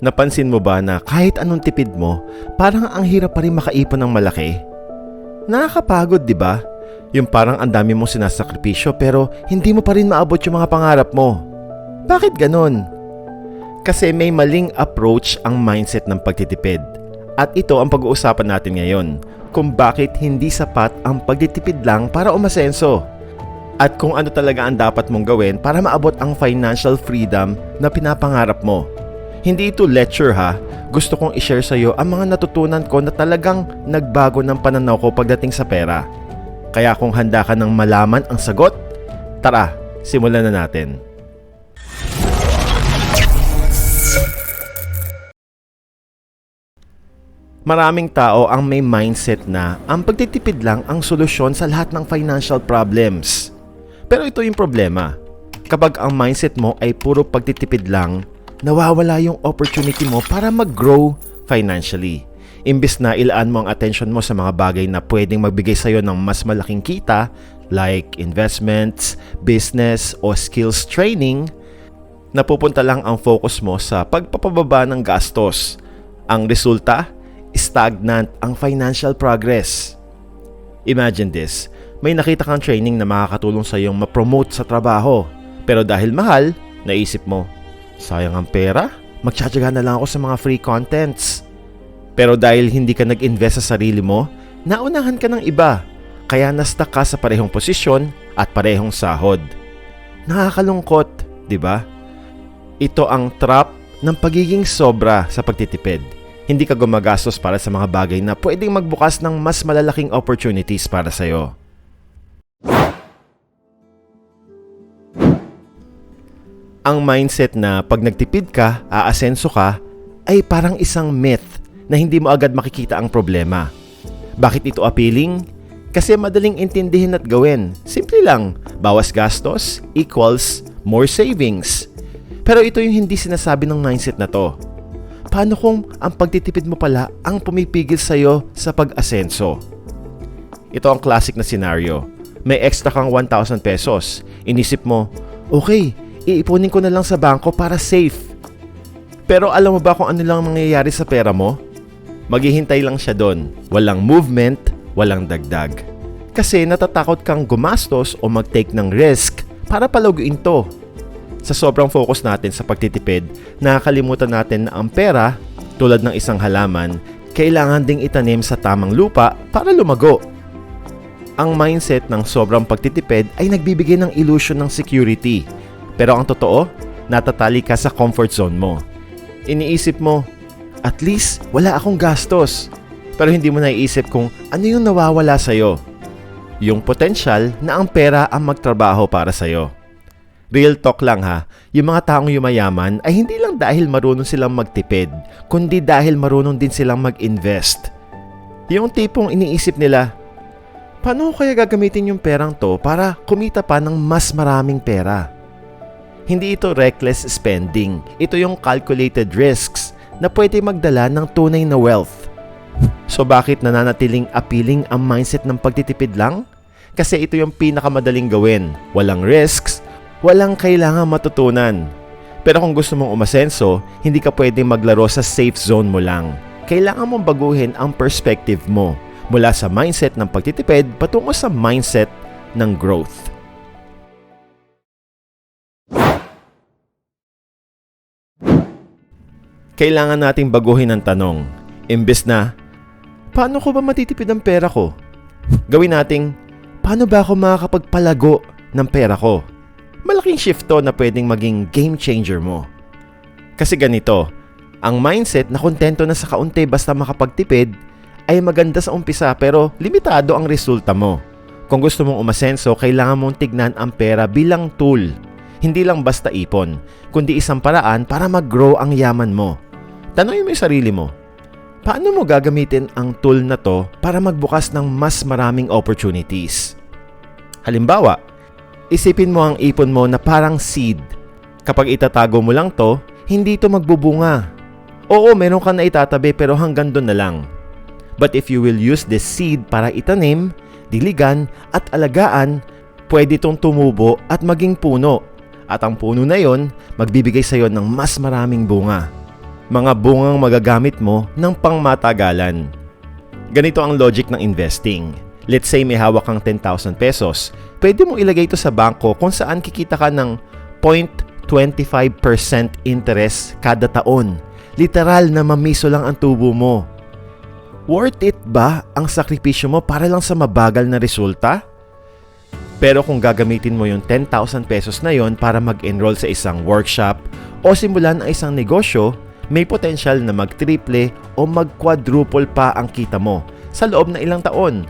Napansin mo ba na kahit anong tipid mo, parang ang hirap pa rin makaipon ng malaki? Nakakapagod, di ba? Yung parang ang dami mong sinasakripisyo pero hindi mo pa rin maabot yung mga pangarap mo. Bakit ganon? Kasi may maling approach ang mindset ng pagtitipid. At ito ang pag-uusapan natin ngayon kung bakit hindi sapat ang pagtitipid lang para umasenso. At kung ano talaga ang dapat mong gawin para maabot ang financial freedom na pinapangarap mo. Hindi ito lecture ha. Gusto kong i-share sa iyo ang mga natutunan ko na talagang nagbago ng pananaw ko pagdating sa pera. Kaya kung handa ka ng malaman ang sagot, tara, simulan na natin. Maraming tao ang may mindset na ang pagtitipid lang ang solusyon sa lahat ng financial problems. Pero ito yung problema. Kapag ang mindset mo ay puro pagtitipid lang, nawawala yung opportunity mo para mag-grow financially. Imbis na ilaan mo ang attention mo sa mga bagay na pwedeng magbigay sa'yo ng mas malaking kita like investments, business, o skills training, napupunta lang ang focus mo sa pagpapababa ng gastos. Ang resulta, stagnant ang financial progress. Imagine this, may nakita kang training na makakatulong sa iyong ma-promote sa trabaho. Pero dahil mahal, naisip mo, sayang ang pera, magtsatsaga na lang ako sa mga free contents. Pero dahil hindi ka nag-invest sa sarili mo, naunahan ka ng iba. Kaya na-stuck ka sa parehong posisyon at parehong sahod. Nakakalungkot, di ba? Ito ang trap ng pagiging sobra sa pagtitipid. Hindi ka gumagastos para sa mga bagay na pwedeng magbukas ng mas malalaking opportunities para sa'yo. Ang mindset na pag nagtipid ka, aasenso ka, ay parang isang myth na hindi mo agad makikita ang problema. Bakit ito appealing? Kasi madaling intindihin at gawin. Simple lang, bawas gastos equals more savings. Pero ito yung hindi sinasabi ng mindset na to. Paano kung ang pagtitipid mo pala ang pumipigil sa'yo sa pag-asenso? Ito ang classic na scenario. May extra kang 1,000 pesos. Inisip mo, okay, iipunin ko na lang sa bangko para safe. Pero alam mo ba kung ano lang mangyayari sa pera mo? Maghihintay lang siya doon. Walang movement, walang dagdag. Kasi natatakot kang gumastos o mag-take ng risk para palaguin to. Sa sobrang focus natin sa pagtitipid, nakakalimutan natin na ang pera, tulad ng isang halaman, kailangan ding itanim sa tamang lupa para lumago. Ang mindset ng sobrang pagtitipid ay nagbibigay ng illusion ng security. Pero ang totoo, natatali ka sa comfort zone mo. Iniisip mo, at least wala akong gastos. Pero hindi mo naiisip kung ano yung nawawala sa'yo. Yung potential na ang pera ang magtrabaho para sa'yo. Real talk lang ha, yung mga taong yumayaman ay hindi lang dahil marunong silang magtipid, kundi dahil marunong din silang mag-invest. Yung tipong iniisip nila, paano ko kaya gagamitin yung perang to para kumita pa ng mas maraming pera? Hindi ito reckless spending, ito yung calculated risks na pwede magdala ng tunay na wealth. So bakit nananatiling appealing ang mindset ng pagtitipid lang? Kasi ito yung pinakamadaling gawin. Walang risks, walang kailangan matutunan. Pero kung gusto mong umasenso, hindi ka pwedeng maglaro sa safe zone mo lang. Kailangan mong baguhin ang perspective mo mula sa mindset ng pagtitipid patungo sa mindset ng growth. Kailangan nating baguhin ang tanong. Imbes na, paano ko ba matitipid ang pera ko? Gawin nating, paano ba ako makakapagpalago ng pera ko? Malaking shift to na pwedeng maging game changer mo. Kasi ganito, ang mindset na kontento na sa kaunti basta makapagtipid ay maganda sa umpisa pero limitado ang resulta mo. Kung gusto mong umasenso, kailangan mong tignan ang pera bilang tool. Hindi lang basta ipon, kundi isang paraan para mag-grow ang yaman mo. Tanungin mo yung sarili mo, paano mo gagamitin ang tool na to para magbukas ng mas maraming opportunities? Halimbawa, isipin mo ang ipon mo na parang seed. Kapag itatago mo lang to, hindi ito magbubunga. Oo, meron ka na itatabi pero hanggang doon na lang. But if you will use this seed para itanim, diligan at alagaan, pwede itong tumubo at maging puno. At ang puno na yon, magbibigay sa iyo ng mas maraming bunga. Mga bungang magagamit mo ng pangmatagalan. Ganito ang logic ng investing. Let's say may hawak kang 10,000 pesos. Pwede mong ilagay ito sa bangko kung saan kikita ka ng 0.25% interest kada taon. Literal na mamiso lang ang tubo mo. Worth it ba ang sakripisyo mo para lang sa mabagal na resulta? Pero kung gagamitin mo yung 10,000 pesos na yon para mag-enroll sa isang workshop o simulan ang isang negosyo, may potensyal na mag-triple o mag-quadruple pa ang kita mo sa loob ng ilang taon.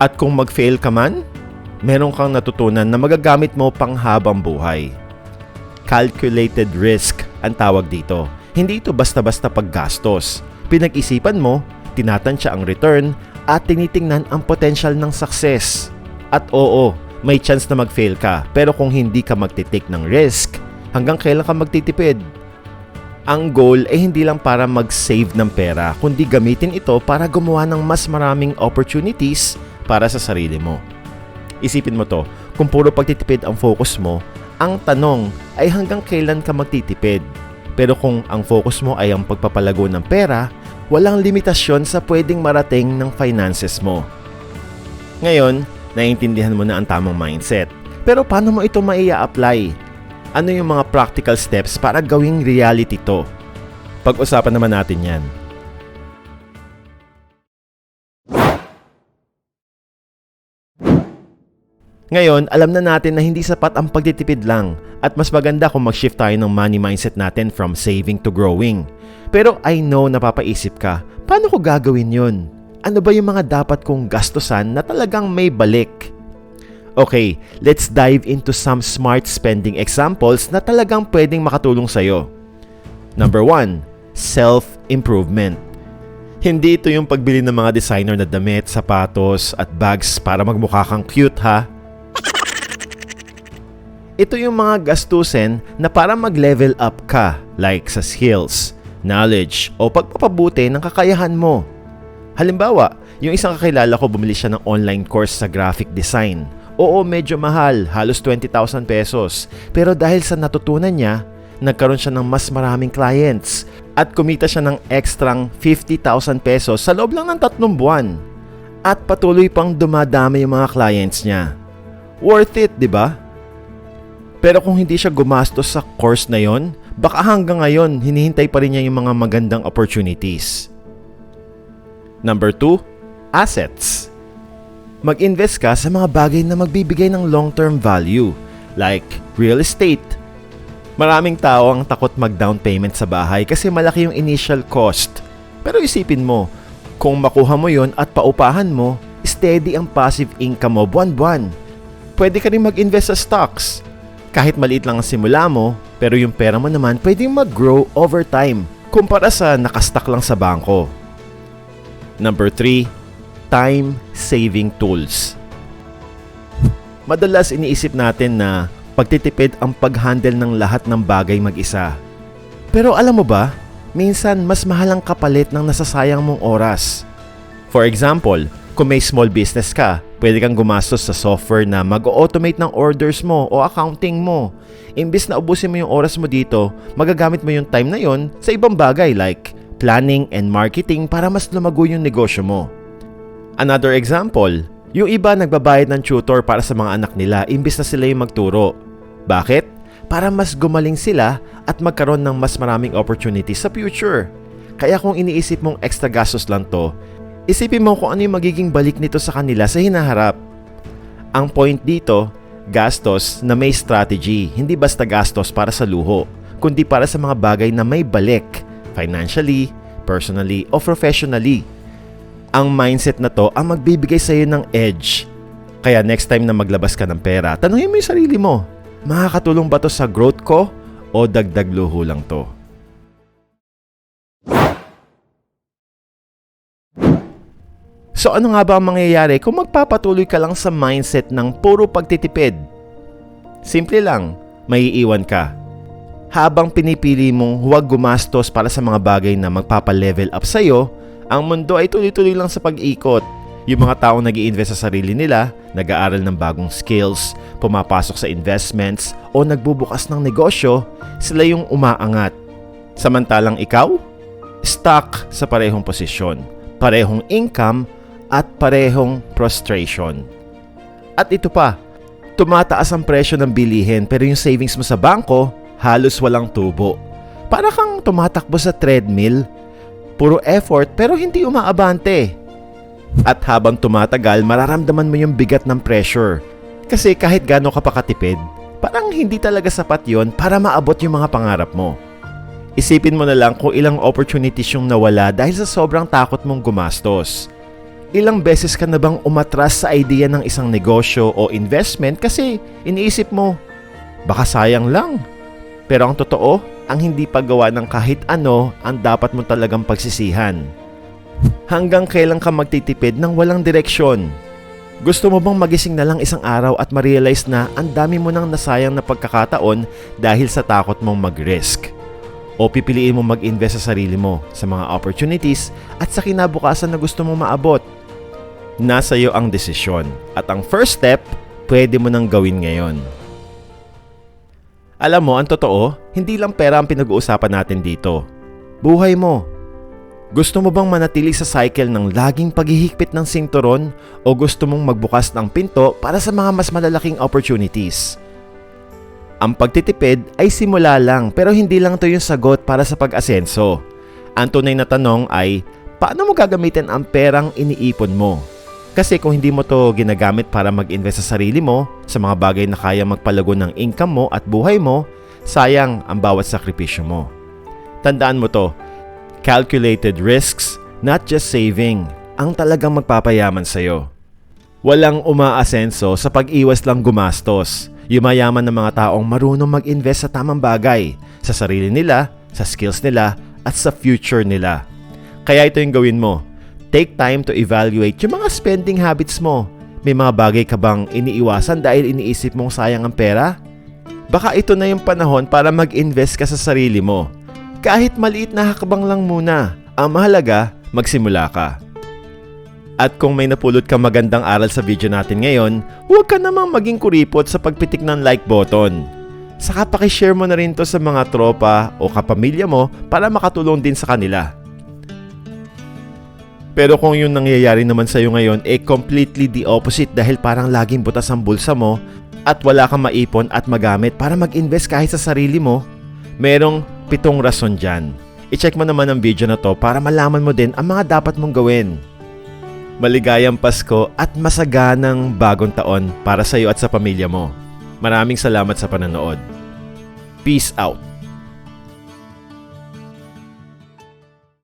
At kung mag-fail ka man, meron kang natutunan na magagamit mo pang habang buhay. Calculated risk ang tawag dito. Hindi ito basta-basta paggastos. Pinag-isipan mo, tinatansya ang return at tinitingnan ang potensyal ng success. At oo, may chance na mag-fail ka pero kung hindi ka magtitake ng risk, hanggang kailan ka magtitipid? Ang goal ay hindi lang para mag-save ng pera, kundi gamitin ito para gumawa ng mas maraming opportunities para sa sarili mo. Isipin mo to, kung puro pagtitipid ang focus mo, ang tanong ay hanggang kailan ka magtitipid. Pero kung ang focus mo ay ang pagpapalago ng pera, walang limitasyon sa pwedeng marating ng finances mo. Ngayon, naiintindihan mo na ang tamang mindset. Pero paano mo ito maia apply Ano yung mga practical steps para gawing reality to? Pag-usapan naman natin yan. Ngayon, alam na natin na hindi sapat ang pagtitipid lang at mas maganda kung mag-shift tayo ng money mindset natin from saving to growing. Pero I know napapaisip ka, paano ko gagawin yon? Ano ba yung mga dapat kong gastusan na talagang may balik? Okay, let's dive into some smart spending examples na talagang pwedeng makatulong sa'yo. Number 1, self-improvement. Hindi ito yung pagbili ng mga designer na damit, sapatos at bags para magmukha kang cute ha. Ito yung mga gastusin na para mag-level up ka like sa skills, knowledge o pagpapabuti ng kakayahan mo. Halimbawa, yung isang kakilala ko bumili siya ng online course sa graphic design. Oo, medyo mahal, halos 20,000 pesos. Pero dahil sa natutunan niya, nagkaroon siya ng mas maraming clients at kumita siya ng ekstrang 50,000 pesos sa loob lang ng tatlong buwan. At patuloy pang dumadami yung mga clients niya. Worth it, di ba? Pero kung hindi siya gumastos sa course na yon, baka hanggang ngayon hinihintay pa rin niya yung mga magandang opportunities. Number 2, assets. Mag-invest ka sa mga bagay na magbibigay ng long-term value like real estate. Maraming tao ang takot mag-down payment sa bahay kasi malaki yung initial cost. Pero isipin mo, kung makuha mo yon at paupahan mo, steady ang passive income mo buwan-buwan. Pwede ka rin mag-invest sa stocks kahit maliit lang ang simula mo, pero yung pera mo naman pwedeng mag-grow over time kumpara sa nakastock lang sa bangko. Number 3, time saving tools. Madalas iniisip natin na pagtitipid ang pag-handle ng lahat ng bagay mag-isa. Pero alam mo ba, minsan mas mahal ang kapalit ng nasasayang mong oras. For example, kung may small business ka, pwede kang gumastos sa software na mag-automate ng orders mo o accounting mo. Imbis na ubusin mo yung oras mo dito, magagamit mo yung time na yon sa ibang bagay like planning and marketing para mas lumago yung negosyo mo. Another example, yung iba nagbabayad ng tutor para sa mga anak nila imbis na sila yung magturo. Bakit? Para mas gumaling sila at magkaroon ng mas maraming opportunities sa future. Kaya kung iniisip mong extra gastos lang to, Isipin mo kung ano yung magiging balik nito sa kanila sa hinaharap. Ang point dito, gastos na may strategy, hindi basta gastos para sa luho, kundi para sa mga bagay na may balik, financially, personally, o professionally. Ang mindset na to ang magbibigay sa iyo ng edge. Kaya next time na maglabas ka ng pera, tanungin mo yung sarili mo, makakatulong ba to sa growth ko o dagdag luho lang to? So ano nga ba ang mangyayari kung magpapatuloy ka lang sa mindset ng puro pagtitipid? Simple lang, may iiwan ka. Habang pinipili mong huwag gumastos para sa mga bagay na magpapa-level up sa'yo, ang mundo ay tuloy-tuloy lang sa pag-ikot. Yung mga taong nag invest sa sarili nila, nag-aaral ng bagong skills, pumapasok sa investments, o nagbubukas ng negosyo, sila yung umaangat. Samantalang ikaw, stuck sa parehong posisyon, parehong income at parehong frustration. At ito pa, tumataas ang presyo ng bilihin pero yung savings mo sa bangko halos walang tubo. Para kang tumatakbo sa treadmill, puro effort pero hindi umaabante. At habang tumatagal, mararamdaman mo yung bigat ng pressure. Kasi kahit gaano ka pa katipid, parang hindi talaga sapat yon para maabot yung mga pangarap mo. Isipin mo na lang kung ilang opportunities yung nawala dahil sa sobrang takot mong gumastos. Ilang beses ka na bang umatras sa idea ng isang negosyo o investment kasi iniisip mo, baka sayang lang. Pero ang totoo, ang hindi paggawa ng kahit ano ang dapat mo talagang pagsisihan. Hanggang kailan ka magtitipid ng walang direksyon? Gusto mo bang magising na lang isang araw at ma-realize na ang dami mo nang nasayang na pagkakataon dahil sa takot mong mag-risk? O pipiliin mo mag-invest sa sarili mo, sa mga opportunities at sa kinabukasan na gusto mong maabot? Nasa iyo ang desisyon at ang first step, pwede mo nang gawin ngayon. Alam mo, ang totoo, hindi lang pera ang pinag-uusapan natin dito. Buhay mo. Gusto mo bang manatili sa cycle ng laging paghihigpit ng sinturon o gusto mong magbukas ng pinto para sa mga mas malalaking opportunities? Ang pagtitipid ay simula lang pero hindi lang to yung sagot para sa pag-asenso. Ang tunay na tanong ay, paano mo gagamitin ang perang iniipon mo? Kasi kung hindi mo to ginagamit para mag-invest sa sarili mo, sa mga bagay na kaya magpalago ng income mo at buhay mo, sayang ang bawat sakripisyo mo. Tandaan mo to, calculated risks, not just saving, ang talagang magpapayaman sa'yo. Walang umaasenso sa pag-iwas lang gumastos. Yumayaman ng mga taong marunong mag-invest sa tamang bagay, sa sarili nila, sa skills nila, at sa future nila. Kaya ito yung gawin mo. Take time to evaluate yung mga spending habits mo. May mga bagay ka bang iniiwasan dahil iniisip mong sayang ang pera? Baka ito na yung panahon para mag-invest ka sa sarili mo. Kahit maliit na hakbang lang muna. Ang mahalaga, magsimula ka. At kung may napulot ka magandang aral sa video natin ngayon, huwag ka namang maging kuripot sa pagpitik ng like button. Saka pakishare mo na rin to sa mga tropa o kapamilya mo para makatulong din sa kanila. Pero kung yung nangyayari naman sa'yo ngayon eh completely the opposite dahil parang laging butas ang bulsa mo at wala kang maipon at magamit para mag-invest kahit sa sarili mo, merong pitong rason dyan. I-check mo naman ang video na to para malaman mo din ang mga dapat mong gawin. Maligayang Pasko at masaganang bagong taon para sa iyo at sa pamilya mo. Maraming salamat sa panonood. Peace out!